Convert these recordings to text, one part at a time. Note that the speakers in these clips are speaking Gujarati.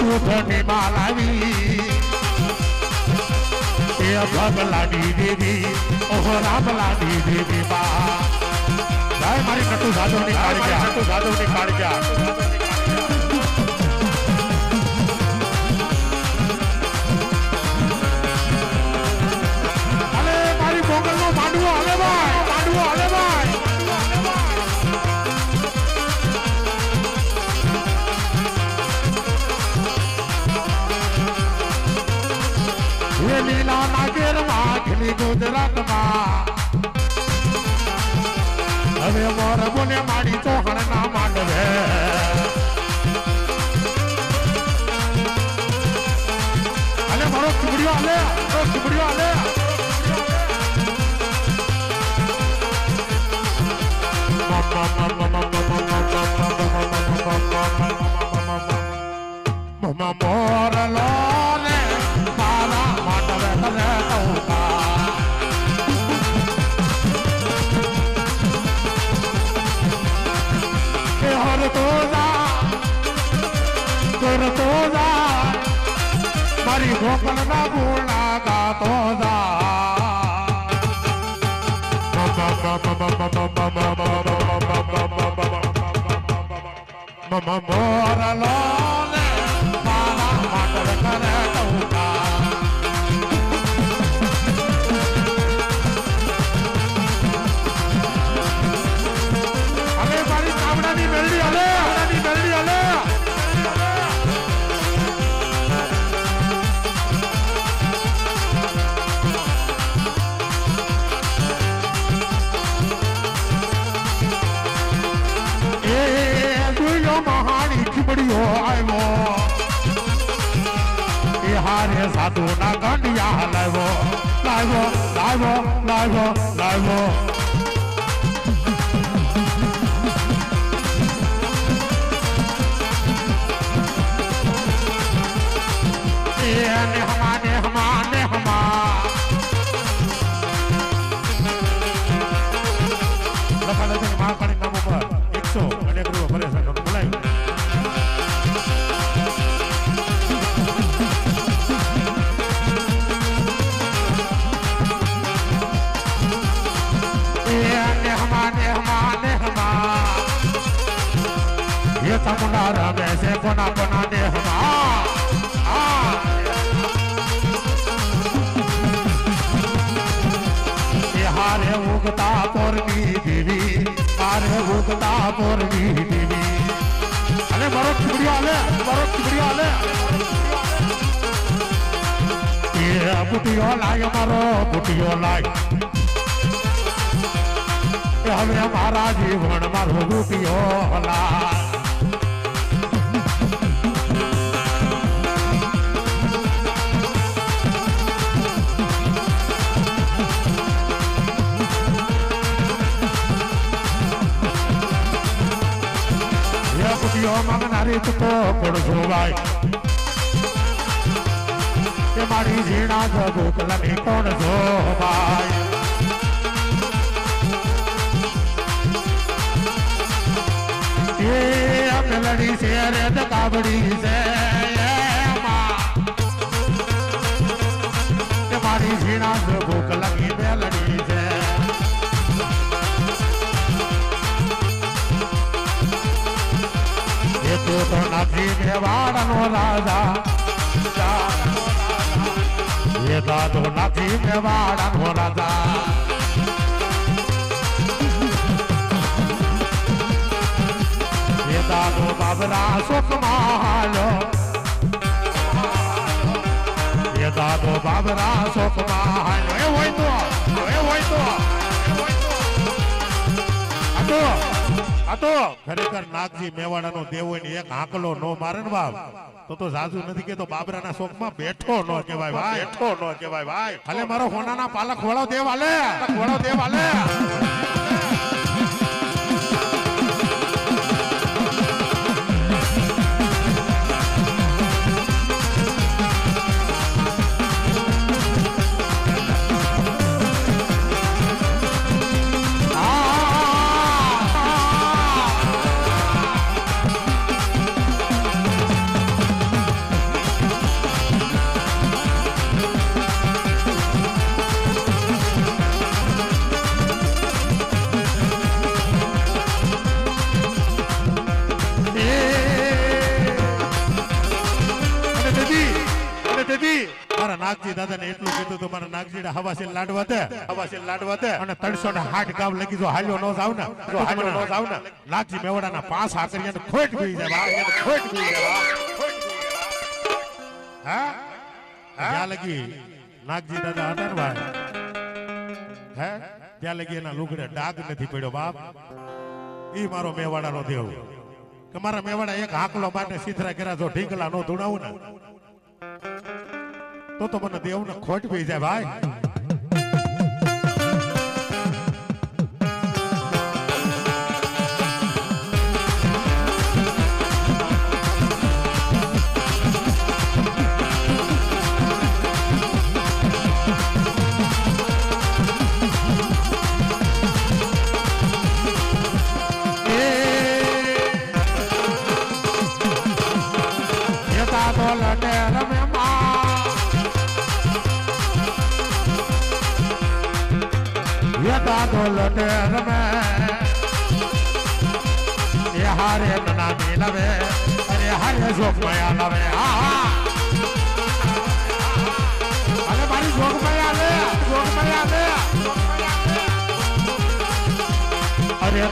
માં માલાવી એ ભગલાની દેવી, ઓહો રામલાની દેવી બા. જય મારી નટુ સાધુની કાળજા નટુ સાધુની કાળજા માં ગુજરાતમાં હવે મોર બોલે ચોહણ ના માંડવે અલે મારો ચુગડીઓ આલે મારો ચુગડીઓ આલે મમા મારી ગુણા ગાતો જા મમ મોર મારા માટલ કરે હારે चमुना रमे से पुना पुना ने उगता पोरनी हारे उगता पोरनी अरे मरो चिबड़िया ले, मरो चिबड़िया ले। बुटियो लाग बुटियो हमें हमारा जीवन, मारो बुटियो लाग માંગનારી તું તો પડશો ભાઈ કે મારી ઝીણા જગુકલાની કોણ જોવાય એ મેલડી શેર કાબડી છે. નથી મેવાડનો રાજા. એ દાદો નથી મેવાડનો રાજા. દાદો બાબરા સુખમાલો એ દાદો બાબરા સુખમાલો એ હોય તો આ તો ખરેખર નાગજી મેવાડાનો દેવ હોય ને એક હાંકલો નો મારે ને બાપ. તો તો જાજુ નથી કેતો બાબરાના શોખમાં બેઠો નો કહેવાય ભાઈ. બેઠો નો કહેવાય ભાઈ. ખાલી મારો હોનાના પાલક વળો દેવ હાલે. વળો દેવ આલે નાગજી દાદાને એટલું કીધું તો મારા નાગજી હવાસી લાડવા દે. હવાસી લાડવા દે. અને ત્રણસો ને હાથ ગામ લગી જો હાલ્યો નો જાવ ને જો હાલ્યો નો જાવ ને. નાગજી મેવડાના પાંચ હાકરિયાને ખોટ ગઈ જાય ખોટ ગઈ જાય. હા? ત્યાં લગી નાગજી દાદા હતા ભાઈ હે? ત્યાં લગી એના લુગડે ડાગ નથી પડ્યો બાપ. ઈ મારો મેવાડાનો દેવ. કે મારા મેવાડા એક હાકલો માટે સીધરા કર્યા જો ઢીંગલા નો ધૂણાવું ને તો તો મને દેવને ખોટ પી જાય ભાઈ લડે રમે એ હારે નના મિલવે અરે હારે જોગમયા લવે આહા અરે મારી જોગમયા જોગમયા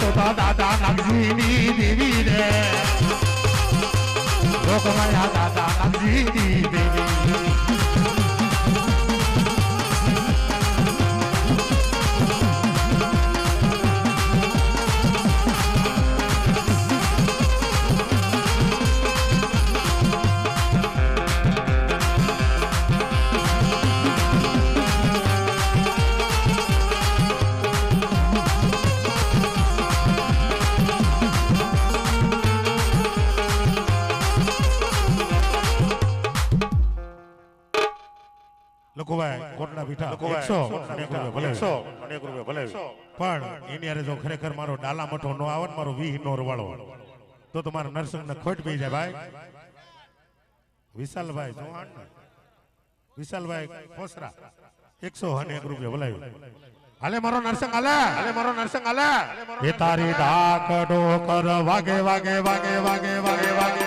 તો દાદા નાગજીની દેવી રે લોકમાયા દાદા પણ એની અરે જો ખરેખર મારો ડાલા મઠો નો આવે મારો વીહ નો રવાળો તો તમારા નરસિંહ ને ખોટ પી જાય ભાઈ વિશાલભાઈ ચૌહાણ વિશાલભાઈ ખોસરા એકસો અને એક રૂપિયા બોલાવ્યું હાલે મારો નરસંગ અલે હાલે મારો નરસંગ હાલે એ તારી ડાકડો કર વાગે વાગે વાગે વાગે વાગે વાગે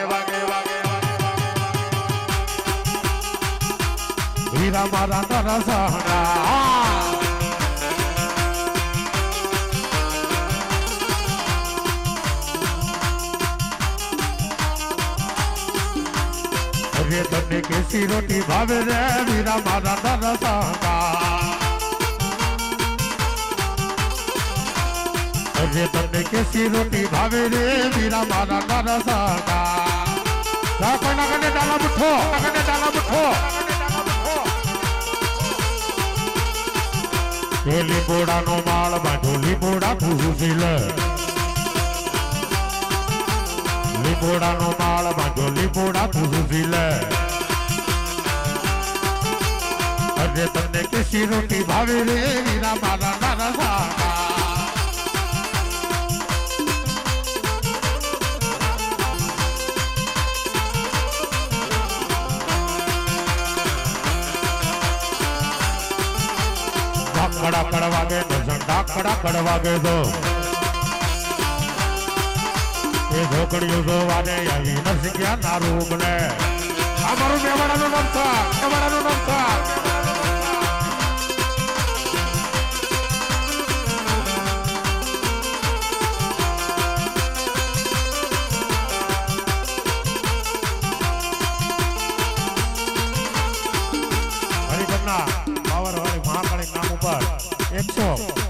હીરા મારા નરસહણા અરે તને કેસી રોટી ભાવે રે વીરા મારા નરસહણા અરે તને કેસી રોટી ભાવે રે વીરા મારા જા કોઈના કને ડાલા મુઠ્ઠો કને ડાલા ઢોલી બોડા નો માળમાં ઢોલી બોડા ભૂસી લે લીબોડા નો માળમાં ઢોલી બોડા ભૂસી લે અરે રોટી ભાવે રે, વીરા મારા નારા ખડા ખડ વાગે તો ઝંડા ખડા ખડ વાગે તો. એ ઢોકળીઓ જોવાને આવી ન શીખ્યા નારૂપ ને અમારું મેવાડાનું નામ મેવાડાનું નામ and.